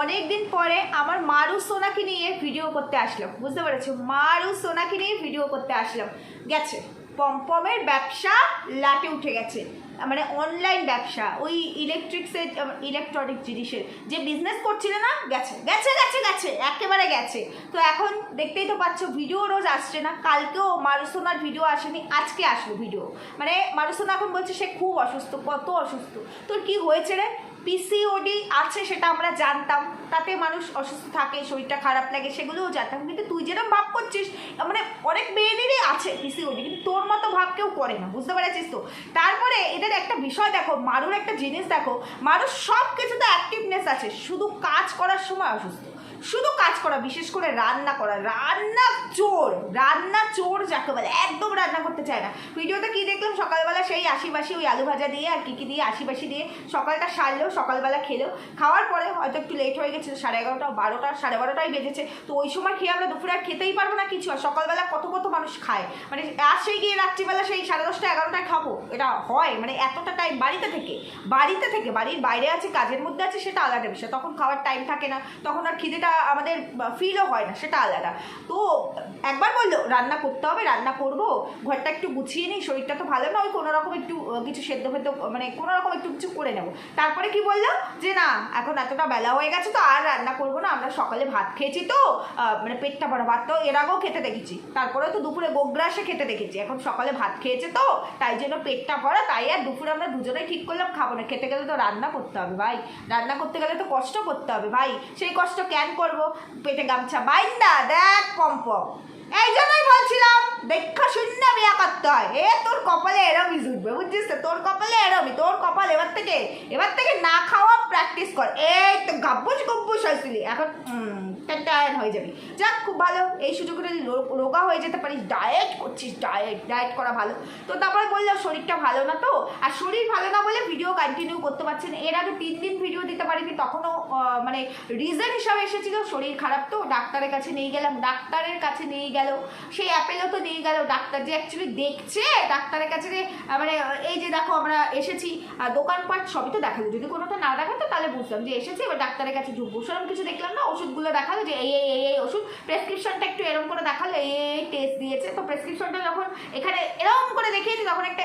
অনেক দিন পরে আমার মারু সোনাকে নিয়ে ভিডিও করতে আসলাম। বুঝতে পেরেছ? মারু সোনাকে নিয়ে ভিডিও করতে আসলাম। গেছে। পমপমের ব্যবসা লাটে উঠে গেছে। মানে অনলাইন ব্যবসা। ওই ইলেকট্রিক্সের ইলেকট্রনিক জিনিসের। যে বিজনেস করছিল না, গেছে। গেছে গেছে গেছে। একেবারে গেছে। তো এখন দেখতেই তো পাচ্ছ ভিডিও রোজ আসছে না। কালকেও মারুসোনার ভিডিও আসেনি, আজকে আসলো ভিডিও মানে মারুসোনা এখন বলছে, সে খুব অসুস্থ, কত অসুস্থ। তোর কি হয়েছে রে? পিসিওডি আছে সেটা আমরা জানতাম। তাতে মানুষ অসুস্থ থাকে, শরীরটা খারাপ লাগে, সেগুলোও জানতাম। কিন্তু তুই যেরকম ভাব করছিস মানে অনেক মেয়েদেরই আছে পিসিওডি কিন্তু তোর মতো ভাব কেউ করে না, বুঝতে পেরেছিস তো? তারপরে এদের একটা বিষয় দেখো, মারুর একটা জিনিস দেখো, মারুর সব কিছুতে অ্যাক্টিভনেস আছে, শুধু কাজ করার সময় অসুস্থ। শুধু কাজ করা, বিশেষ করে রান্না করা। রান্না চোর রান্না চোর যাকে বলে, একদম রান্না করতে চায় না। ভিডিওতে কি দেখলাম? সকালবেলা সেই আশিবাসি ওই আলু ভাজা দিয়ে আর কি কি দিয়ে আশিবাসি দিয়ে সকালটা সারলেও সকালবেলা খেলেও খাওয়ার পরে হয়তো একটু লেট হয়ে গেছে, সাড়ে এগারোটা, বারোটা, সাড়ে বারোটাই বেজেছে। তো ওই সময় খেয়ে আমরা দুপুরে আর খেতেই পারব না কিছু। আর সকালবেলা কত কত মানুষ খায়। মানে আর সেই গিয়ে রাত্রিবেলা সেই সাড়ে দশটা এগারোটায় খাব। এটা হয়। মানে এতটা টাইম বাড়িতে থেকে। বাড়িতে থেকে, বাড়ির বাইরে আছে, কাজের মধ্যে আছে, সেটা আলাদা বিষয়। তখন খাওয়ার টাইম থাকে না। তখন আর খিদেটা আমাদের ফিলও হয় না সেটা আলাদা। তো একবার বলল, রান্না করতে হবে, রান্না করব। ঘরটা একটু গুছিয়ে নিই, শরীরটা তো ভালো না ওই কোনো রকম একটু কিছু সেদ্ধ ফেদ্ধ মানে কোনো রকম একটু কিছু করে নেব। তারপরে কি বলল? যে না, এখন এতটা বেলা হয়ে গেছে তো, আর রান্না করব না, আমরা সকালে ভাত খেয়েছি তো মানে পেটটা ভরা ভাত তো, এর আগেও খেতে দেখেছি। তারপরে তো দুপুরে গোগ্রাসে খেতে দেখেছি, এখন সকালে ভাত খেয়েছে তো, তাই জন্য পেটটা ভরা, তাই আর দুপুরে আমরা দুজনেই ঠিক করলাম, খাব না, খেতে গেলে তো রান্না করতে হবে ভাই। রান্না করতে গেলে তো কষ্ট করতে হবে ভাই, সেই কষ্ট ক্যান করব? পেটে গামছা বাইন্দা, দেখ পম্পম এই জন্যই বলছিলাম, দেখা শূন্য বিয়া করতে হয়। এ, তোর কপালে এরমই জুটবে, বুঝছিস তো? তোর কপালে এরমই, তোর কপাল এবার থেকে এবার থেকে না খাওয়া প্র্যাকটিস কর। এই তো গাব্বুস গব্বুস হয়েছিলি, এখন টায়ার হয়ে যাবি। যাক, খুব ভালো, এই সুযোগে যদি রো- রোগা হয়ে যেতে পারিস ডায়েট করছিস ডায়েট ডায়েট করা ভালো। তো তারপরে বললাম, শরীরটা ভালো না তো? আর শরীর ভালো না বলে ভিডিও কন্টিনিউ করতে পারছি না। এর আগে তিন দিন ভিডিও দিতে পারিনি, তখনও মানে রিজন হিসাবে এসেছিল, শরীর খারাপ তো, ডাক্তারের কাছে নিয়ে গেলাম। ডাক্তারের কাছে নিয়ে গেল। সেই অ্যাপেলও তো নিয়ে গেল। ডাক্তার যে অ্যাকচুয়ালি দেখছে, ডাক্তারের কাছে যে মানে এই যে দেখো আমরা এসেছি আর দোকানপাট সবই তো দেখাল। যদি কোনোটা না দেখাতো তাহলে বুঝলাম যে এসেছি, এবার ডাক্তারের কাছে ঢুকবো। সেরকম কিছু দেখলাম না, ওষুধগুলো দেখাল যে এই এই এই ওষুধ। প্রেসক্রিপশনটা একটু এরকম করে দেখাল, এই এই টেস্ট দিয়েছে। তো প্রেসক্রিপশনটা যখন এখানে এরকম করে দেখিয়েছে, তখন একটা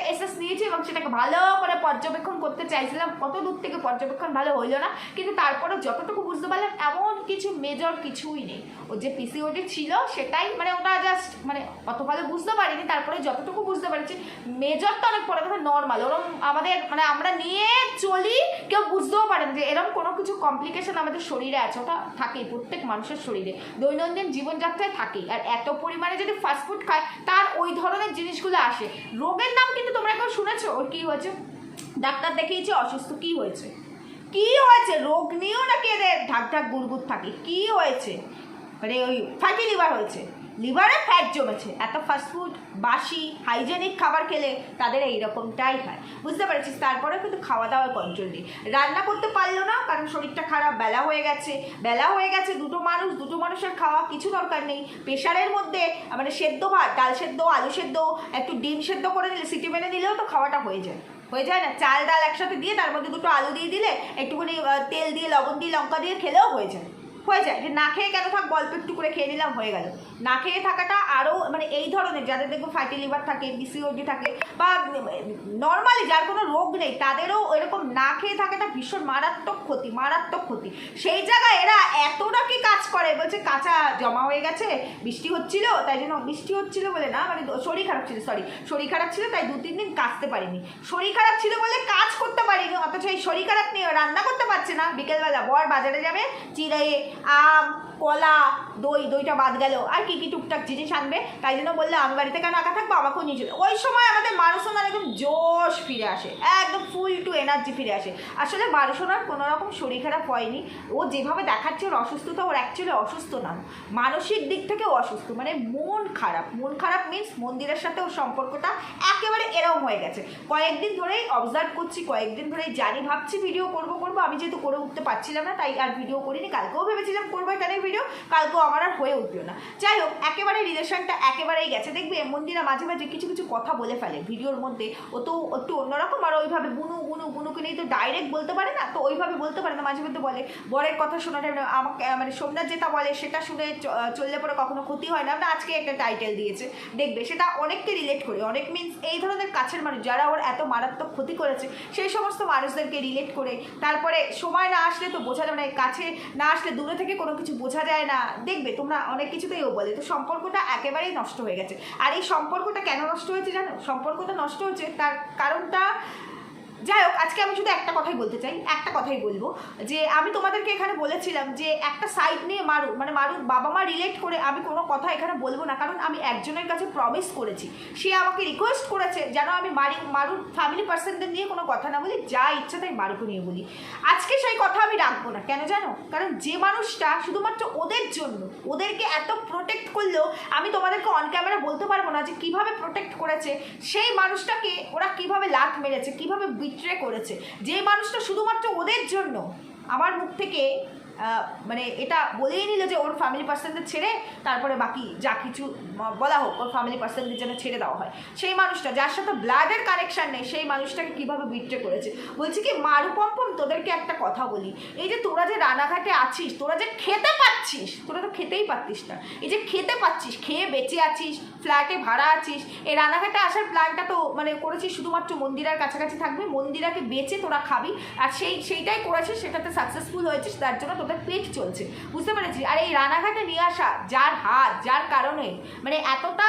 নিয়েছি এবং সেটাকে ভালো করে পর্যবেক্ষণ করতে চাইছিলাম। কত দূর থেকে পর্যবেক্ষণ ভালো হইল না, কিন্তু তারপরে যতটুকু বুঝতে পারলাম, এমন কিছু মেজর কিছুই নেই। ও যে পিসিওডি ছিল, সেটাই মানে ওটা জাস্ট মানে অত ভালো বুঝতে পারিনি, তারপরে যতটুকু বুঝতে পেরেছি মেজর তো অনেক পরে কথা নর্মাল ওরম আমাদের মানে আমরা নিয়ে চলি, কেউ বুঝতেও পারেন যে এরকম কোনো কিছু কমপ্লিকেশন আমাদের শরীরে আছে। ওটা থাকেই, প্রত্যেক মানুষের শরীরে। দৈনন্দিন জীবনযাত্রায় থাকেই। আর এত পরিমাণে যদি ফাস্টফুড খায়, তার ওই ধরনের জিনিসগুলো আসে। রোগের নাম কিন্তু তোমরা এখন শুনেছো? ওর কী হয়েছে? ডাক্তার দেখিয়েছে, অসুস্থ। কী হয়েছে? কি হয়েছে? রোগ নিয়েও নাকি এদের ঢাক ঢাক গুড়গুড় থাকে। কি হয়েছে? মানে ওই ফ্যাটি লিভার হয়েছে। লিভারে ফ্যাট জমেছে। এত ফাস্টফুড বাসি হাইজেনিক খাবার খেলে তাদের এই রকমটাই হয়। বুঝতে পারছিস? তারপরে কিন্তু খাওয়া দাওয়ার কন্ট্রোল নেই। রান্না করতে পারল না, কারণ শরীরটা খারাপ, বেলা হয়ে গেছে। বেলা হয়ে গেছে, দুটো মানুষ, দুটো মানুষের খাওয়া কিছু দরকার নেই। প্রেশারের মধ্যে মানে সেদ্ধ ভাত, ডাল সেদ্ধ, আলু সেদ্ধ, একটু ডিম সেদ্ধ করে দিলে সিটি মেনে দিলেও তো খাওয়াটা হয়ে যায়। হয়ে যায় না? চাল, ডাল একসাথে দিয়ে তার মধ্যে দুটো আলু দিয়ে দিলে, একটুখানি তেল দিয়ে, লবণ দিয়ে, লঙ্কা দিয়ে খেলেও হয়ে যায়। হয়ে যায়। যে না খেয়ে কেন থাক, গল্প একটু করে খেয়ে নিলাম, হয়ে গেল। না খেয়ে থাকাটা আরও মানে এই ধরনের, যাদের দেখব ফ্যাটি লিভার থাকে বিসিওডি থাকে বা নর্মালি যার কোনো রোগ নেই, তাদেরও এরকম না খেয়ে থাকাটা ভীষণ মারাত্মক ক্ষতি মারাত্মক ক্ষতি। সেই জায়গায় এরা এতটা কি কাজ করে, বলছে কাঁচা জমা হয়ে গেছে, বৃষ্টি হচ্ছিল, তাই জন্য বৃষ্টি হচ্ছিল বলে না মানে শরীর খারাপ ছিল সরি শরীর খারাপ ছিল, তাই দু তিন দিন কাচতে পারিনি। শরীর খারাপ ছিল বলে কাজ করতে পারিনি, অথচ এই শরীর খারাপ নিয়ে রান্না করতে পারছে না, বিকেলবেলা বর বাজারে যাবে, চিড়ে um, কলা, দই, দইটা বাদ গেল। আর কি কি টুকটাক জিনিস আনবে? তাই জন্য বললে, আমি বাড়িতে কেন একা থাকব? আমাকেও নিয়ে চলে। ওই সময় আমাদের মানুষজনের একদম জোশ ফিরে আসে। একদম ফুল টু এনার্জি ফিরে আসে। আসলে বারোশোনার কোনো রকম শরীর খারাপ হয়নি। ও যেভাবে দেখাচ্ছে, ওর অসুস্থতা ওর অ্যাকচুয়ালি অসুস্থ না। মানসিক দিক থেকেও অসুস্থ। মানে মন খারাপ। মন খারাপ মিন্স মন্দিরের সাথে ওর সম্পর্কটা একেবারে এরম হয়ে গেছে। কয়েকদিন ধরেই অবজার্ভ করছি, কয়েকদিন ধরেই জানি, ভাবছি ভিডিও করব করব। আমি যেহেতু করে উঠতে পারছিলাম না, তাই আর ভিডিও করিনি। কালকেও ভেবেছিলাম করব এটা নিয়ে ভিডিও, কালকেও আমার আর হয়ে উঠল না। যাই হোক একেবারে রিলেশনটা একেবারেই গেছে। দেখবে মন্দিরা মাঝে মাঝে কিছু কিছু কথা বলে ফেলে ভিডিওর মধ্যে। ও তো একটু অন্যরকম আর ওইভাবে বুনু বুনু বুনুকে নিয়ে তো ডাইরেক্ট বলতে পারে না, তো ওইভাবে বলতে পারে না। মাঝে মধ্যে বলে, বরের কথা শোনা টাইম আমাকে মানে সোমনাথ যেটা বলে সেটা শুনে চললে পরে কখনো ক্ষতি হয় না। আমরা আজকে একটা টাইটেল দিয়েছে। দেখবে সেটা অনেককে রিলেট করে। অনেক মিনস এই ধরনের কাছের মানুষ যারা ওর এত মারাত্মক ক্ষতি করেছে, সেই সমস্ত মানুষদেরকে রিলেট করে। তারপরে সময় না আসলে তো বোঝা যাবে না কাছে না আসলে দূরে থেকে কোনো কিছু বোঝা যায় না। দেখবে, তোমরা অনেক কিছুতেই ও বলে, তো সম্পর্কটা একেবারেই নষ্ট হয়ে গেছে। আর এই সম্পর্কটা কেন নষ্ট হয়েছে জানো? সম্পর্কটা নষ্ট হয়েছে তার কারণটা যাই হোক, আজকে আমি শুধু একটা কথাই বলতে চাই, একটা কথাই বলব, যে আমি তোমাদেরকে এখানে বলেছিলাম যে একটা সাইড নিয়ে মারু মানে মারুর বাবা মা রিলেট করে আমি কোনো কথা এখানে বলব না, কারণ আমি একজনের কাছে প্রমিস করেছি। সে আমাকে রিকোয়েস্ট করেছে যেন আমি মারি, মারুর ফ্যামিলি পার্সনদের নিয়ে কোনো কথা না বলি, যা ইচ্ছা তাই মারুকে নিয়ে বলি। আজকে সেই কথা আমি রাখব না, কেন জানো? কারণ যে মানুষটা শুধুমাত্র ওদের জন্য, ওদেরকে এত প্রোটেক্ট করলেও আমি তোমাদেরকে অন ক্যামেরা বলতে পারব না যে কীভাবে প্রোটেক্ট করেছে, সেই মানুষটাকে ওরা কীভাবে লাত মেরেছে, কীভাবে বিট্রে করেছে। যে মানুষটা শুধুমাত্র ওদের জন্য আমার মুখ থেকে মানে এটা বলেই নিল যে ওর ফ্যামিলি পার্সনদের ছেড়ে তারপরে বাকি যা কিছু বলা হোক, ওর ফ্যামিলি পার্সনদের যেন ছেড়ে দেওয়া হয়। সেই মানুষটা, যার সাথে ব্লাডের কানেকশান নেই, সেই মানুষটাকে কীভাবে বিট্রে করেছে? বলছি কি, মারু পম্পম, তোদেরকে একটা কথা বলি। এই যে তোরা যে রানাঘাটে আছিস, তোরা যে খেতে পাচ্ছিস, তোরা তো খেতেই পারতিস না। এই যে খেতে পাচ্ছিস, খেয়ে বেঁচে আছিস ফ্ল্যাটে ভাড়া আছিস, এই রানাঘাটে আসার প্ল্যানটা তো মানে করেছিস শুধুমাত্র মন্দিরার কাছাকাছি থাকবে, মন্দিরাকে বেচে তোরা খাবি, আর সেই, সেইটাই করেছিস, সেটাতে সাকসেসফুল হয়েছিস, তার জন্য তোদের পেট চলছে? বুঝতে পেরেছি? আর এই রানাঘাটে নিয়ে আসা, যার হাত, যার কারণে মানে এতটা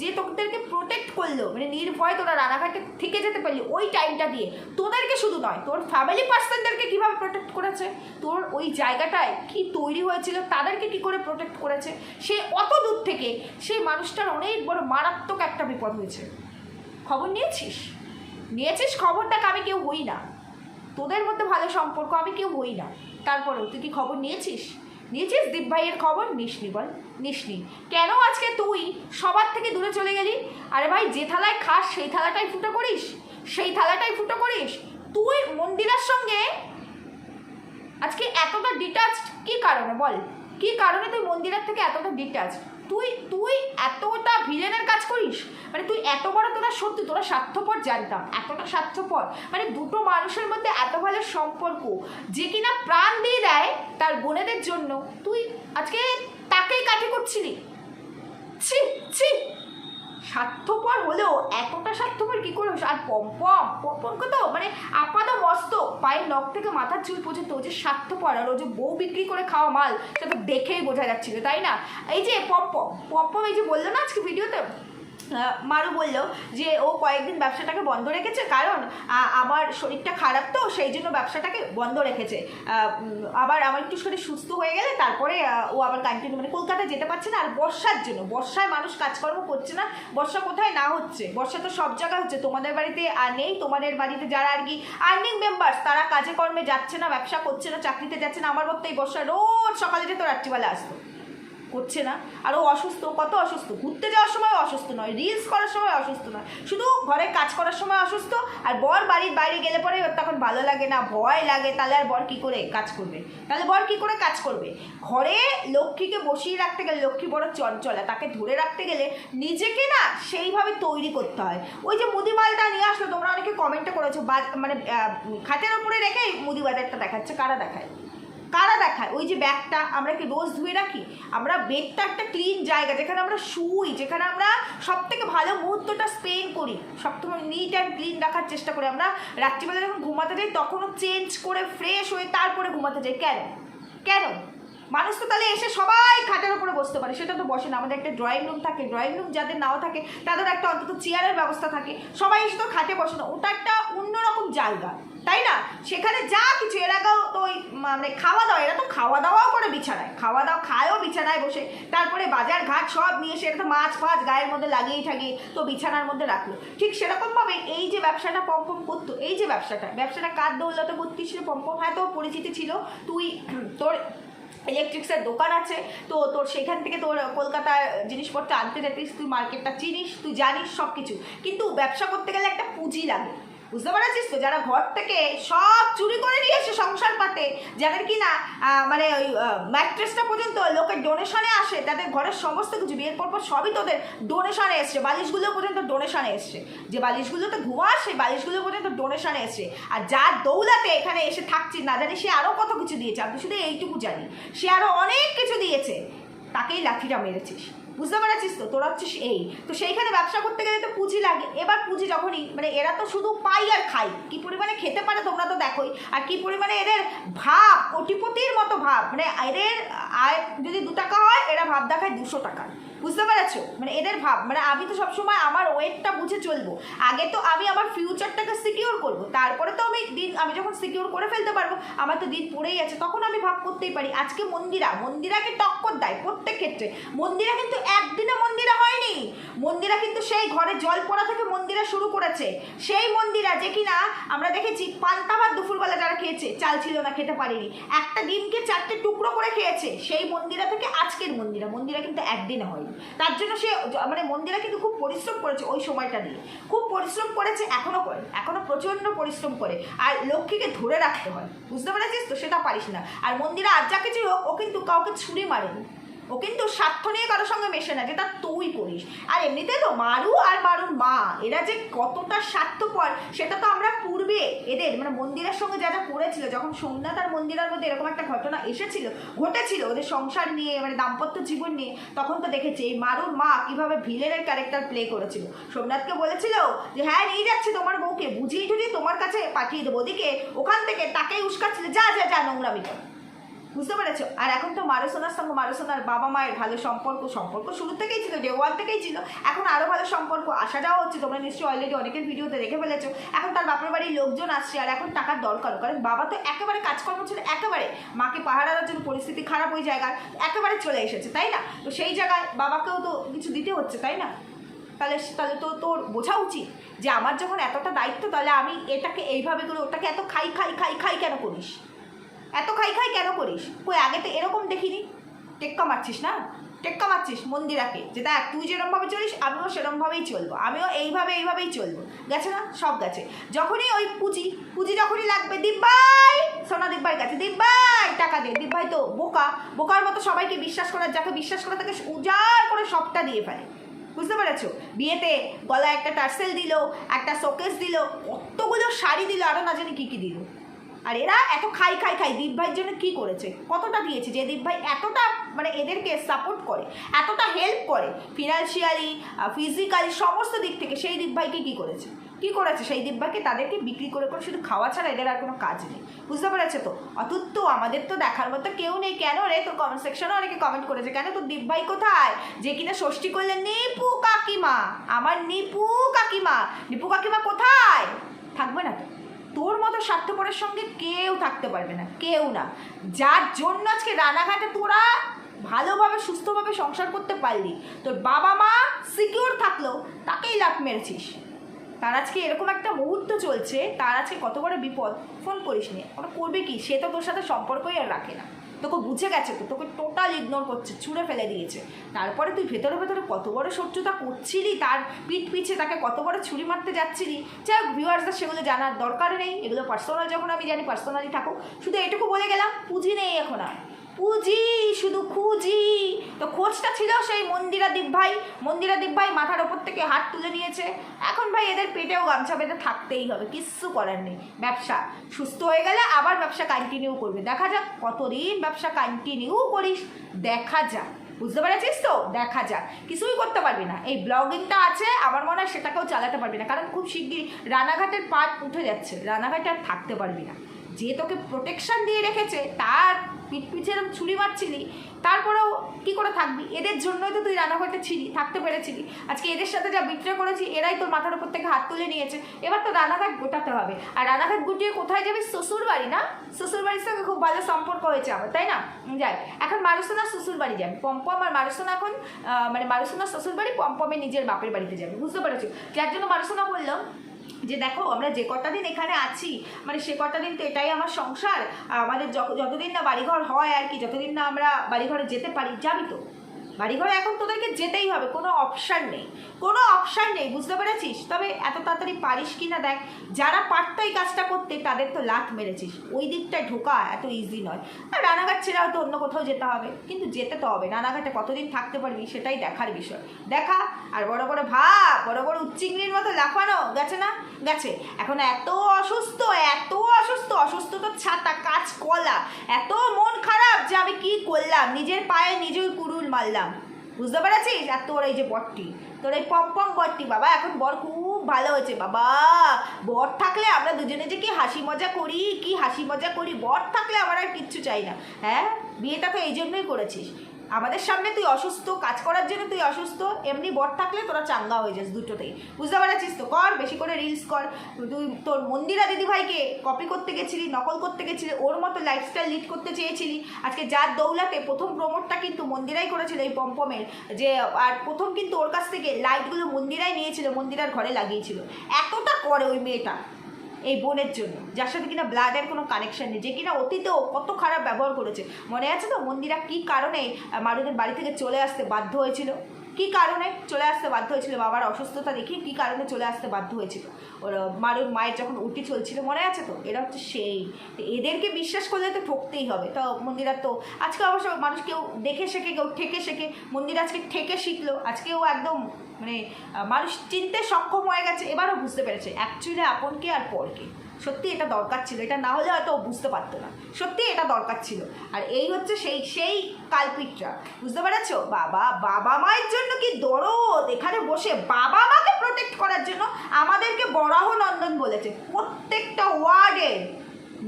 যে তোদেরকে প্রোটেক্ট করল মানে নির্ভয় তোরা রানাঘাটে থেকে যেতে পারলি, ওই টাইমটা দিয়ে, তোদেরকে শুধু নয়, তোর ফ্যামিলি পার্সনদেরকে কীভাবে প্রোটেক্ট করেছে? তোর ওই জায়গাটায় কি তৈরি হয়েছিল, তাদেরকে কি করে প্রোটেক্ট করেছে? সে অত দূর থেকে, সেই মানুষটার অনেক বড় মারাত্মক একটা বিপদ হয়েছে। খবর নিয়েছিস? নিয়েছিস খবরটাকে আমি কেউ হই না। তোদের মধ্যে ভালো সম্পর্ক, আমি কেউ হই না। তারপরেও তুই কি খবর নিয়েছিস? নিয়েছিস দীপ ভাইয়ের খবর? নিসনি বল, নিসনি। কেন আজকে তুই সবার থেকে দূরে চলে গেলি? আরে ভাই, যে থালায় খাস, সেই থালাটাই ফুটো করিস। সেই থালাটাই ফুটো করিস। তুই মন্দিরের সঙ্গে আজকে এতটা ডিটাচড কি কারণে বল? কি কারণে তুই মন্দিরের থেকে এতটা ডিটাচ তুই তুই এতটা ভিলেনের কাজ করিস? মানে তুই এত বড় তোরা সত্যি, তোরা স্বার্থপর জানতাম, এতটা স্বার্থপর। মানে দুটো মানুষের মধ্যে এত ভালো সম্পর্ক, যে কিনা প্রাণ দিয়ে দেয় তার বোনেদের জন্য। তুই আজকে তাকেই কাঠি করছিলি। ছি ছি। স্বার্থপর হলেও এতটা স্বার্থপর কি করে? আর পম্পম পম্পমকে তো মানে আপাত মস্ত। পায়ের নখ থেকে মাথার চুল পর্যন্ত ও যে স্বার্থপর আর ও যে বউ বিক্রি করে খাওয়া মাল, সেটা তো দেখেই বোঝা যাচ্ছিল, তাই না? এই যে পম্পম পম্পম এই যে বলল না আজকে ভিডিওতে? মারু বলল যে ও কয়েকদিন ব্যবসাটাকে বন্ধ রেখেছে, কারণ আমার শরীরটা খারাপ তো, সেই জন্য ব্যবসাটাকে বন্ধ রেখেছে। আবার আমার একটু শরীর সুস্থ হয়ে গেলে তারপরে ও আবার কন্টিনিউ মানে কলকাতায় যেতে পারছে না, আর বর্ষার জন্য। বর্ষায় মানুষ কাজকর্ম করছে না, বর্ষা কোথায় না হচ্ছে। বর্ষা তো সব জায়গায় হচ্ছে, তোমাদের বাড়িতে আর নেই, তোমাদের বাড়িতে যারা আর কি আর্নিং মেম্বার্স তারা কাজে কর্মে যাচ্ছে না, ব্যবসা করছে না, চাকরিতে যাচ্ছে না, আমার মতো এই বর্ষা রোজ সকালে যেত রাত্রিবেলা আসতো। করছে না। আর ও অসুস্থ, কত অসুস্থ? ঘুরতে যাওয়ার সময় অসুস্থ নয় রিলস করার সময় অসুস্থ নয়। শুধু ঘরে কাজ করার সময় অসুস্থ, আর বর বাড়ির বাইরে গেলে পরে ওর তখন ভালো লাগে না, ভয় লাগে, তাহলে আর বর কী করে কাজ করবে? তাহলে বর কী করে কাজ করবে? ঘরে লক্ষ্মীকে বসিয়ে রাখতে গেলে, লক্ষ্মী বড় চঞ্চলা, তাকে ধরে রাখতে গেলে নিজেকে না সেইভাবে তৈরি করতে হয়। ওই যে মুদি মালটা নিয়ে আসলো, তোমরা অনেকে কমেন্টে করেছ, বা- মানে খাটের ওপরে রেখে মুদি বাজারটা দেখাচ্ছে, কারা দেখায়? কারা দেখায়? ওই যে ব্যাগটা আমরা কি রোজ ধুয়ে রাখি? আমরা বেডটা একটা ক্লিন জায়গা, যেখানে আমরা শুই, যেখানে আমরা সব থেকে ভালো মুহূর্তটা স্পেন্ড করি। সবসময় নিট অ্যান্ড ক্লিন রাখার চেষ্টা করি। আমরা রাত্রিবেলা যখন ঘুমাতে যাই, তখনও চেঞ্জ করে ফ্রেশ হয়ে তারপরে ঘুমাতে যাই। কেন? কেন? মানুষ তো তাহলে এসে সবাই খাটের উপরে বসতে পারে। সেটা তো বসে না। আমাদের একটা ড্রয়িং রুম থাকে। ড্রয়িং রুম যাদের নাও থাকে তাদের একটা অন্তত চেয়ারের ব্যবস্থা থাকে। সবাই এসে তো খাটে বসে না। ওটা একটা অন্যরকম জায়গা। তাই না? সেখানে যা কিছু, এর আগেও তো ওই মানে খাওয়া দাওয়া, এরা তো খাওয়া দাওয়াও করে বিছানায়। খাওয়া দাওয়া খায়ও বিছানায় বসে। তারপরে বাজার ঘাট সব নিয়ে এসে তো মাছ ফাছ গায়ের মধ্যে লাগিয়েই থাকে, তো বিছানার মধ্যে রাখল। ঠিক সেরকমভাবে এই যে ব্যবসাটা পম্পম করতো, এই যে ব্যবসাটা ব্যবসাটা কার দৌলতে করতিস রে পম্পম? হ্যাঁ তোর পরিচিতি ছিল। তুই, তোর ইলেকট্রিক্সের দোকান আছে, তো তোর সেখান থেকে তোর কলকাতার জিনিসপত্র আনতে যেতিস, তুই মার্কেটটা চিনিস, তুই জানিস সব কিছু কিন্তু ব্যবসা করতে গেলে একটা পুঁজি লাগে। বুঝতে পারছিস তো? যারা ঘর থেকে সব চুরি করে নিয়ে এসে সংসার পাতে, যাদের কি না মানে ওই ম্যাট্রেসটা পর্যন্ত লোকের ডোনেশনে আসে, তাদের ঘরের সমস্ত কিছু বিয়ের পর পর সবই তোদের ডোনেশনে এসছে। বালিশগুলো পর্যন্ত ডোনেশনে এসছে। যে বালিশগুলোতে ঘুমা সেই বালিশগুলো পর্যন্ত ডোনেশনে এসছে। আর যার দৌলাতে এখানে এসে থাকছিস না জানি সে আরও কত কিছু দিয়েছে, আমি শুধু এইটুকু জানি। সে আরও অনেক কিছু দিয়েছে। তাকেই লাঠিটা মেরেছিস। বুঝতে পারছিস তো? তোরা হচ্ছিস এই। তো সেইখানে ব্যবসা করতে গেলে তো পুঁজি লাগে। এবার পুঁজি যখনই মানে এরা তো শুধু পাই আর খাই। কি পরিমাণে খেতে পারে তোমরা তো দেখোই। আর কি পরিমাণে এদের ভাব, কোটিপতির মতো ভাব। মানে এদের আয় যদি দু টাকা হয়, এরা ভাব দেখায় দুশো টাকার। বুঝতে পেরেছ? মানে এদের ভাব মানে আমি তো সবসময় আমার ওয়েটটা বুঝে চলবো। আগে তো আমি আমার ফিউচারটাকে সিকিউর করব। তারপরে তো আমি দিন, আমি যখন সিকিউর করে ফেলতে পারব, আমার তো দিন পড়েই আছে, তখন আমি ভাব করতেই পারি। আজকে মন্দিরা, মন্দিরাকে টক্কর দেয় প্রত্যেক ক্ষেত্রে। মন্দিরা কিন্তু একদিনে মন্দিরা মন্দিরা কিন্তু সেই ঘরে জল পড়া থেকে মন্দিরা শুরু করেছে। সেই মন্দিরা যে কিনা আমরা দেখেছি পান্তা ভাত দুপুরবেলা যারা খেয়েছে, চাল ছিল না, খেতে পারিনি। একটা ডিমকে চারটে টুকরো করে খেয়েছে, সেই মন্দিরা থেকে আজকের মন্দিরা। মন্দিরা কিন্তু একদিনে হয়নি। তার জন্য সে মানে মন্দিরা কিন্তু খুব পরিশ্রম করেছে ওই সময়টা দিয়ে। খুব পরিশ্রম করেছে, এখনও করে, এখনও প্রচণ্ড পরিশ্রম করে। আর লক্ষ্মীকে ধরে রাখতে হয়। বুঝতে পেরেছিস তো? সেটা পারিস না। আর মন্দিরা আর যা কিছু হোক, ও কিন্তু কাউকে ছুরি মারেনি। ও কিন্তু স্বার্থ নিয়ে কারোর সঙ্গে মেশে না যেটা তুই করিস। আর এমনিতে তো মারু আর মারুর মা, এরা যে কতটা স্বার্থপর, সেটা তো আমরা পূর্বে এদের মানে মন্দিরের সঙ্গে যা যা করেছিল, যখন সোমনাথ আর মন্দিরের মধ্যে এরকম একটা ঘটনা এসেছিল, ঘটেছিল ওদের সংসার নিয়ে মানে দাম্পত্য জীবন নিয়ে, তখন তো দেখেছি এই মারুর মা কীভাবে ভিলেনের ক্যারেক্টার প্লে করেছিল। সোমনাথকে বলেছিল যে হ্যাঁ নিয়ে যাচ্ছি তোমার বউকে, বুঝিয়ে টুঝিয়ে তোমার কাছে পাঠিয়ে দেবো, ওদিকে ওখান থেকে তাকেই উস্কাচ্ছিল, যা যা যা, নোংরামি কর। বুঝতে পেরেছ? আর এখন তো মারুসোনার সঙ্গে মারুসোনার বাবা মায়ের ভালো সম্পর্ক সম্পর্ক শুরু থেকেই ছিল ডে ওয়ান থেকেই ছিল, এখন আরও ভালো সম্পর্ক আসা যাওয়া হচ্ছে, তোমরা নিশ্চয়ই অলরেডি অনেকের ভিডিওতে দেখে ফেলেছো, এখন তার বাপের বাড়ির লোকজন আসছে, আর এখন টাকার দরকার, কারণ বাবা তো একেবারে কাজকর্ম ছিল একেবারে মাকে দেওয়ার জন্য পরিস্থিতি খারাপ ওই জায়গায়, একেবারে চলে এসেছে, তাই না? তো সেই জায়গায় বাবাকেও তো কিছু দিতে হচ্ছে, তাই না? তাহলে তাহলে তো তোর বোঝা উচিত যে আমার যখন এতটা দায়িত্ব, তাহলে আমি এটাকে এইভাবে করে, ওটাকে এত খাই খাই খাই খাই কেন করিস? এত খাই খাই কেন করিস? কই, আগে তো এরকম দেখিনি। টেক্কা মারছিস না? টেক্কা মারছিস মন্দিরাকে, যে দেখ, তুই যেরমভাবে চলিস, আমিও সেরমভাবেই চলবো। আমিও এইভাবে এইভাবেই চলবো। গেছে না? সব গেছে। যখনই ওই পুঁজি পুঁজি যখনই লাগবে দিব্যাই সোনা দিব্যাই কাছে দিব্যাই টাকা দে। দিব্যাই তো বোকা। বোকার মতো সবাইকে বিশ্বাস করার, যাকে বিশ্বাস করে তাকে উজাড় করে সবটা দিয়ে ফেলে। বুঝতে পেরেছ? বিয়েতে গলায় একটা টার্সেল দিল, একটা শোকেস দিল, কতগুলো শাড়ি দিল আরও না জানি কী কী দিল। আর এরা এত খাই খাই খাই দীপ ভাইয়ের জন্য কী করেছে? কতটা দিয়েছে? যে দীপ ভাই এতটা মানে এদেরকে সাপোর্ট করে, এতটা হেল্প করে ফিনান্সিয়ালি ফিজিক্যালি সমস্ত দিক থেকে সেই দীপ ভাইকে কী করেছে? কী করেছে? সেই ভাইকে তাদেরকে বিক্রি করে করে শুধু খাওয়া ছাড়া এদের আর কোনো কাজ নেই। বুঝতে পেরেছে তো? অতুত তো আমাদের তো দেখার মতো কেউ নেই। কেন রে? তোর কমেন্ট সেকশনে অনেকে কমেন্ট করেছে। কেন তোর দীপ ভাই কোথায়? যে কিনা ষষ্ঠী করলে নিপু কাকিমা, আমার নিপু কাকিমা। নিপু কাকিমা কোথায়? থাকবে না তো? তোর মতো স্বার্থপরের সঙ্গে কেউ থাকতে পারবে না, কেউ না। যার জন্য আজকে রানাঘাটে তোরা ভালোভাবে, সুস্থভাবে সংসার করতে পারলি, তোর বাবা মা সিকিউর থাকল, তাকেই লাভ মেরেছিস। তার আজকে এরকম একটা মুহূর্ত চলছে, তার আজকে কত বড় বিপদ ফোন করিস নি ওরা করবে কি? সে তো তোর সাথে সম্পর্কই আর রাখে না। তোকে বুঝে গেছে তো, তোকে টোটাল ইগনোর করছে, ছুঁড়ে ফেলে দিয়েছে। তারপরে তুই ভেতরে ভেতরে কত বড় শত্রুতা করছিলি, তার পিঠ পিছে তাকে কত বড় ছুরি মারতে যাচ্ছিলি। যাই হোক ভিউয়ার্সদের সেগুলো জানার দরকার নেই, এগুলো পার্সোনাল যখন আমি জানি পার্সোনালি থাকুক। শুধু এটুকু বলে গেলাম পুঁজি নেই এখন আর। পুঁজি শুধু খুঁজি। তো খোঁজটা ছিল সেই মন্দিরা দীপ ভাই। মন্দিরা দীপ ভাই মাথার ওপর থেকে হাত তুলে নিয়েছে। এখন ভাই এদের পেটেও গামছা বেঁধে থাকতেই হবে, কিচ্ছু করার নেই। ব্যবসা সুস্থ হয়ে গেলে আবার ব্যবসা কন্টিনিউ করবে। দেখা যাক কতদিন ব্যবসা কন্টিনিউ করিস। দেখা যাক। বুঝতে পেরেছিস তো? দেখা যাক। কিছুই করতে পারবি না। এই ব্লগিংটা আছে, আমার মনে হয় সেটাকেও চালাতে পারবি না। কারণ খুব শিগগিরই রানাঘাটের পাট উঠে যাচ্ছে। রানাঘাটে আর থাকতে পারবি না। যে তোকে প্রোটেকশন দিয়ে রেখেছে, তার পিঠ পিছে এরকম ছুরি মারছিলি, তারপরেও কি করে থাকবি? এদের জন্যই তো তুই রান্নাঘরটা ছিলি থাকতে পেরেছিলি। আজকে এদের সাথে যা বিক্রয় করেছি, এরাই তোর মাথার উপর থেকে হাত তুলে নিয়েছে। এবার তো রানাঘাট গোটাতে হবে। আর রানাঘাট গুটিয়ে কোথায় যাবি? শ্বশুর বাড়ি না? শ্বশুর বাড়ির সঙ্গে খুব ভালো সম্পর্ক হয়েছে আমার, তাই না? যাই। এখন মারুসোনা শ্বশুর বাড়ি যাবে। পম্পম আর মারুসোনা এখন মানে মারুসোনা শ্বশুর বাড়ি পম্পমের নিজের বাপের বাড়িতে যাবে। বুঝতে পেরেছ? যার জন্য মারুসোনা বলল যে দেখো, আমরা যে কটা দিন এখানে আছি মানে সে কটা দিন তো এটাই আমার সংসার। আমাদের যতদিন না বাড়িঘর হয় আর কি, যতদিন না আমরা বাড়িঘরে যেতে পারি যাবি তো। বাড়ি ঘরে এখন তোদেরকে যেতেই হবে, কোনো অপশান নেই। কোনো অপশান নেই, বুঝতে পেরেছিস? তবে এত তাড়াতাড়ি পারিস কি না দেখ, যারা পারতো এই কাজটা করতে, তাদের তো লাত মেরেছিস। ওই দিকটায় ঢোকা এত ইজি নয়। আর রানাঘাট ছেড়ে হয়তো অন্য কোথাও যেতে হবে, কিন্তু যেতে তো হবে। রানাঘাটে কতদিন থাকতে পারবি সেটাই দেখার বিষয়। দেখা, আর বড় বড় ভাব, বড় বড় উচ্চিংড়ির মতো লাফানো, গেছে না? গেছে। এখন এত অসুস্থ এত অসুস্থ অসুস্থ তো ছাতা কাজ কলা এত মন খারাপ যে আমি কি করলাম? নিজের পায়ে নিজেই কুড়ুল মারলাম। বুঝতে পেরেছিস? আর তোর এই যে বরটি, তোর এই পম পম বরটি বাবা, এখন বর খুব ভালো হয়েছে বাবা। বর থাকলে আমরা দুজনে যে কি হাসি মজা করি, কি হাসি মজা করি, বর থাকলে আমার আর কিচ্ছু চাই না। হ্যাঁ? বিয়েটা তো এই জন্যই করেছিস। আমাদের সামনে তুই অসুস্থ, কাজ করার জন্য তুই অসুস্থ, এমনি বর থাকলে তোরা চাঙ্গা হয়ে যাস দুটোতেই। বুঝতে পারছিস তো? কর, বেশি করে রিলস কর। তুই তোর মন্দিরা দিদিভাইকে কপি করতে গেছিলি, নকল করতে গেছিলি, ওর মতো লাইফস্টাইল লিড করতে চেয়েছিলি। আজকে যার দৌলাতে প্রথম প্রমোটটা কিন্তু মন্দিরাই করেছিল এই পম্পমের। যে, আর প্রথম কিন্তু ওর কাছ থেকে লাইটগুলো মন্দিরাই নিয়েছিল, মন্দিরার ঘরে লাগিয়েছিল। এতটা করে ওই মেয়েটা। এই বোনের জন্য, যার সাথে কিনা ব্লাডের কোনো কানেকশন নেই, যে কিনা অতীতেও কত খারাপ ব্যবহার করেছে। মনে আছে তো মন্দিরা কী কারণে মারুদের বাড়ি থেকে চলে আসতে বাধ্য হয়েছিল? কী কারণে চলে আসতে বাধ্য হয়েছিল? বাবার অসুস্থতা দেখে কী কারণে চলে আসতে বাধ্য হয়েছিল? ওর মারুর মায়ের যখন উটি চলছিল, মনে আছে তো? এরা হচ্ছে সেই। এদেরকে বিশ্বাস করলে তো ঠকতেই হবে। তো মন্দিরা তো আজকে অবশ্য মানুষ কেউ দেখে শেখে, কেউ ঠেকে শেখে। মন্দির আজকে ঠেকে শিখলো। আজকেও একদম মানে মানুষ চিনতে সক্ষম হয়ে গেছে। এবারও বুঝতে পেরেছে। অ্যাকচুয়ালি আপনকে আর পরকে। সত্যি এটা দরকার ছিল, এটা না হলে হয়তো বুঝতে পারতো না। সত্যি এটা দরকার ছিল। আর এই হচ্ছে সেই সেই কালপিটটা বুঝতে পেরেছ? বাবা বাবা মায়ের জন্য কি দরদ? এখানে বসে বাবা মাকে প্রোটেক্ট করার জন্য আমাদেরকে বরাহ নন্দন বলেছে। প্রত্যেকটা ওয়ার্ডের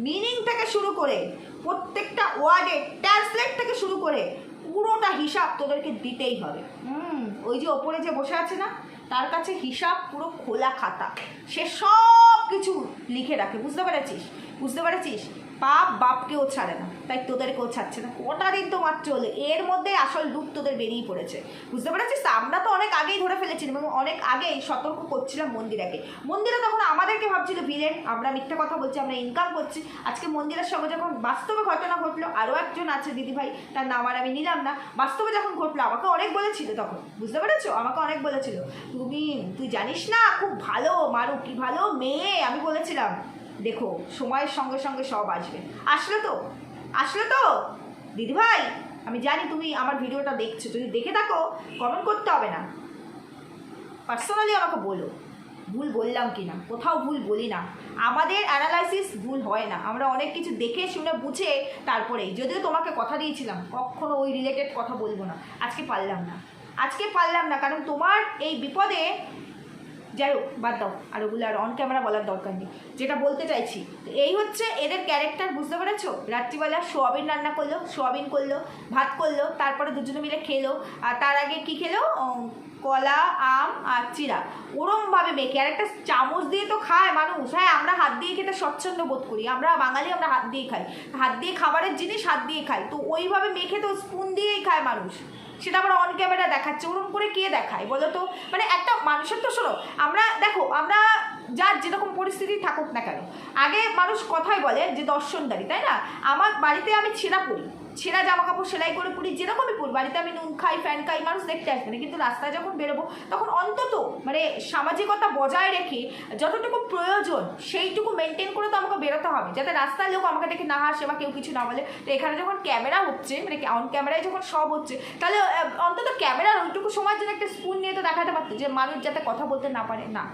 মিনিং থেকে শুরু করে, প্রত্যেকটা ওয়ার্ডের ট্রান্সলেট থেকে শুরু করে পুরোটা হিসাব তোদেরকে দিতেই হবে। হুম, ওই যে ওপরে যে বসে আছে না, তার কাছে হিসাব পুরো খোলা খাতা। সে সব কিছু লিখে রাখে, বুঝতে পেরেছিস? বুঝতে পেরেছিস? পাপ বাপকেও ছাড়ে না, তাই তোদেরকেও ছাড়ছে না। কটা দিন তো মাত্র এর মধ্যে আসল ডুব তোদের বেরিয়ে পড়েছে। বুঝতে পেরেছিস? আমরা তো অনেক আগেই ধরে ফেলেছিলাম এবং অনেক আগেই সতর্ক করছিলাম মন্দিরাকে। মন্দিরা তখন আমাদেরকে ভাবছিল, ভিলেন, আমরা মিথ্যা কথা বলছি, আমরা ইনকাম করছি। আজকে মন্দিরের সঙ্গে যখন বাস্তবে ঘটনা ঘটলো, আরও একজন আছে দিদিভাই, তার নাম আর আমি নিলাম না, বাস্তবে যখন ঘটলো, আমাকে অনেক বলেছিল তখন। বুঝতে পেরেছ? আমাকে অনেক বলেছিল, তুমি, তুই জানিস না, খুব ভালো মারু কি ভালো মেয়ে, আমি বলেছিলাম। দেখো, সময়ের সঙ্গে সঙ্গে সব আসবে। আসলে তো? আসলে তো? দিদিভাই, আমি জানি তুমি আমার ভিডিওটা দেখছ, যদি দেখে থাকো কমেন্ট করতে হবে না। পার্সোনালি আমাকে বলো, ভুল বললাম কি না কোথাও ভুল বলি না। আমাদের অ্যানালাইসিস ভুল হয় না। আমরা অনেক কিছু দেখে, শুনে, বুঝে তারপরেই যদিও তোমাকে কথা দিয়েছিলাম, কখনো ওই রিলেটেড কথা বলব না। আজকে পারলাম না। আজকে পারলাম না, কারণ তোমার এই বিপদে যাই হোক, বাদ দাও। আর ওগুলো আর অন ক্যামেরা বলার দরকার নেই। যেটা বলতে চাইছি এই হচ্ছে এদের ক্যারেক্টার বুঝতে পেরেছ? রাত্রিবেলা সোয়াবিন রান্না করল, সোয়াবিন করল, ভাত করল, তারপরে দুজনে মিলে খেলো। আর তার আগে কি খেলো? কলা, আম আর চিরা। ওরমভাবে মেখে, আর একটা চামচ দিয়ে তো খায় মানুষ। হ্যাঁ আমরা হাত দিয়ে খেতে স্বচ্ছন্দ বোধ করি। আমরা বাঙালি, আমরা হাত দিয়ে খাই। হাত দিয়ে, খাবারের জিনিস হাত দিয়ে খাই। তো ওইভাবে মেখে তো স্পুন দিয়েই খায় মানুষ। সেটা আবার অন ক্যামেরা দেখাচ্ছে। ওরম করে কে দেখায় বলো তো? মানে একটা মানুষের তো শোনো, আমরা দেখো, আমরা যার যেরকম পরিস্থিতি থাকুক না কেন। আগে মানুষ কথাই বলে যে দর্শনদারি, তাই না? আমার বাড়িতে আমি ছেঁড়া পরি। ছেঁড়া জামা কাপড় সেলাই করে পরি, যেরকমই পরি। বাড়িতে আমি নুন খাই, ফ্যান খাই, মানুষ দেখতে আসবে না। কিন্তু রাস্তায় যখন বেরোবো, তখন অন্তত মানে সামাজিকতা বজায় রেখে যতটুকু প্রয়োজন, সেইটুকু মেনটেন করে তো আমাকে বেরোতে হবে। যাতে রাস্তার লোক আমাকে দেখে না হাসে বা কেউ কিছু না বলে। তো এখানে যখন ক্যামেরা হচ্ছে মানে অন ক্যামেরায় যখন সব হচ্ছে, তাহলে অন্তত ক্যামেরার ওইটুকু সময়ের জন্য একটা স্পুন নিয়ে তো দেখাতে পারতো যে মানুষ যাতে কথা বলতে না পারে। না।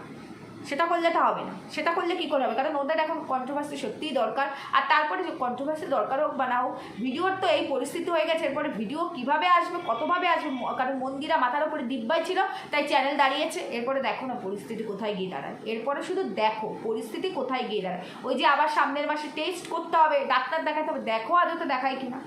সেটা করলে তো হবে না। সেটা করলে কী করে হবে? কারণ ওদের এখন কন্ট্রোভার্সি সত্যিই দরকার। আর তারপরে কন্ট্রোভার্সি দরকার হোক বা না হোক, ভিডিওর তো এই পরিস্থিতি হয়ে গেছে। এরপরে ভিডিও কীভাবে আসবে, কতভাবে আসবে কারণ মন্দিরা মাথার উপরে দিব্যাই ছিল, তাই চ্যানেল দাঁড়িয়েছে। এরপরে দেখো না পরিস্থিতি কোথায় গিয়ে দাঁড়ায়। এরপরে শুধু দেখো পরিস্থিতি কোথায় গিয়ে দাঁড়ায়। ওই যে আবার সামনের মাসে টেস্ট করতে হবে, ডাক্তার দেখাতে হবে। দেখো আদৌ তো দেখায় কিনা।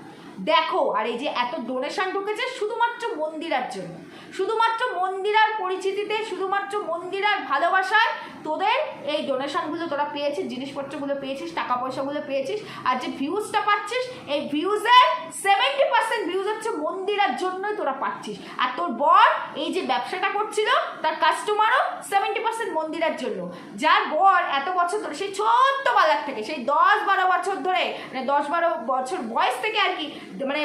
দেখো, আর এই যে এত ডোনেশন ঢুকেছে শুধুমাত্র মন্দিরার জন্য। শুধুমাত্র মন্দিরার পরিচিতিতে, শুধুমাত্র মন্দিরার ভালোবাসায় তোদের এই ডোনেশনগুলো তোরা পেয়েছিস, জিনিসপত্রগুলো পেয়েছিস টাকা পয়সাগুলো পেয়েছিস, আর যে ভিউজটা পাচ্ছিস, এই ভিউজের সেভেন্টি পার্সেন্ট ভিউজ হচ্ছে মন্দিরার জন্যই তোরা পাচ্ছিস। আর তোর বর এই যে ব্যবসাটা করছিল, তার কাস্টমারও সেভেন্টি পার্সেন্ট মন্দিরার জন্য। যার বর এত বছর ধরে, সেই ছোট্ট বাজার থেকে, সেই দশ বারো বছর ধরে মানে দশ বারো বছর বয়স থেকে আর কি মানে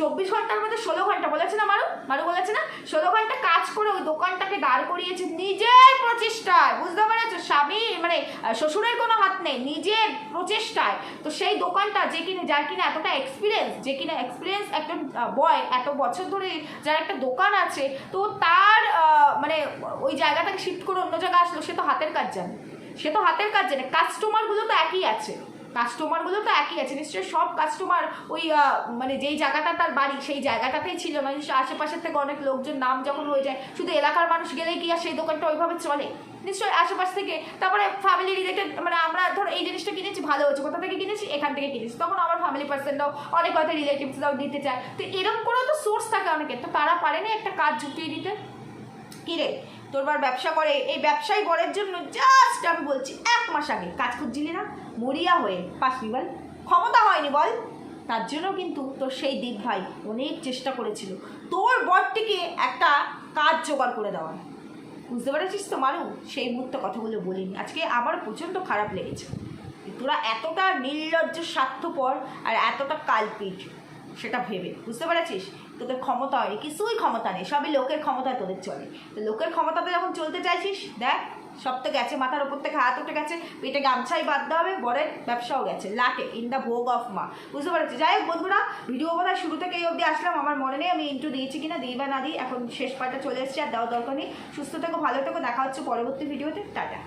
চব্বিশ ঘণ্টার মধ্যে ষোলো ঘণ্টা বলেছে না মারু? মারু বলেছে না? ষোলো ঘণ্টা কাজ করে ওই দোকানটাকে দাঁড় করিয়েছে নিজের প্রচেষ্টায়। বুঝতে পেরেছ? স্বামী মানে শ্বশুরের কোনো হাত নেই, নিজের প্রচেষ্টায়। তো সেই দোকানটা যে কিনে, যার কিনা এতটা এক্সপিরিয়েন্স যে কিনা এক্সপিরিয়েন্স একটা বয় এত বছর ধরে যার একটা দোকান আছে, তো তার মানে ওই জায়গাটাকে শিফট করে অন্য জায়গায় আসলো, সে তো হাতের কাজ জানে। সে তো হাতের কাজ জানে। কাস্টমারগুলো তো একই আছে। কাস্টমারগুলো তো একই আছে। নিশ্চয়ই সব কাস্টমার ওই মানে যেই জায়গাটা তার বাড়ি, সেই জায়গাটাতেই ছিল। মানে আশেপাশের থেকে অনেক লোকজন, নাম যখন হয়ে যায়, শুধু এলাকার মানুষ গেলে কি আর সেই দোকানটা ওইভাবে চলে? নিশ্চয়ই আশেপাশ থেকে, তারপরে ফ্যামিলি রিলেটেড মানে আমরা ধরো এই জিনিসটা কিনেছি, ভালো হচ্ছে কোথা থেকে কিনেছি? এখান থেকে কিনেছি। তখন আমার ফ্যামিলি পার্সনরাও অনেক হয়তো রিলেটিভসরাও দিতে চায়। তো এরকম করেও তো সোর্স থাকে অনেকের তো তারা পারেনি একটা কাজ জুটিয়ে দিতে? কিরে তোর বার ব্যবসা করে। এই ব্যবসায়ী বরের জন্য জাস্ট আমি বলছি, এক মাস আগে কাজ খুঁজছিলি না? মরিয়া হয়ে পাসনি বল ক্ষমতা হয়নি বল। তার জন্য কিন্তু তোর সেই দিক ভাই অনেক চেষ্টা করেছিল। তোর বরটিকে একটা কাজ জোগাড় করে দেওয়ার। বুঝতে পেরেছিস তো মারু সেই মুহূর্তে কথাগুলো বলিনি। আজকে আমার প্রচণ্ড খারাপ লেগেছে। তোরা এতটা নির্লজ্জ, স্বার্থপর আর এতটা কালপিট সেটা ভেবে। বুঝতে পেরেছিস? তোদের ক্ষমতা হয় কিছুই ক্ষমতা নেই। সবই লোকের ক্ষমতায় তোদের চলে। তো লোকের ক্ষমতাতে যখন চলতে চাইছিস, দেখ সব তো গেছে, মাথার উপর থেকে হাত উঠে গেছে, পেটে গামছাই বাঁধতে হবে বরের ব্যবসাও গেছে, লাটে in the bhog of Ma. বুঝতে পারছি? যাই হোক বন্ধুরা ভিডিও বোধ শুরু থেকে এই অবধি আসলাম, আমার মনে নেই আমি ইন্টু দিয়েছি কিনা, দিই বা না দিই, এখন শেষ পাটা চলে এসেছে, আর দেওয়া দরকার নেই। সুস্থ থেকো, ভালো থেকো, দেখা হচ্ছে পরবর্তী ভিডিওতে টাটা।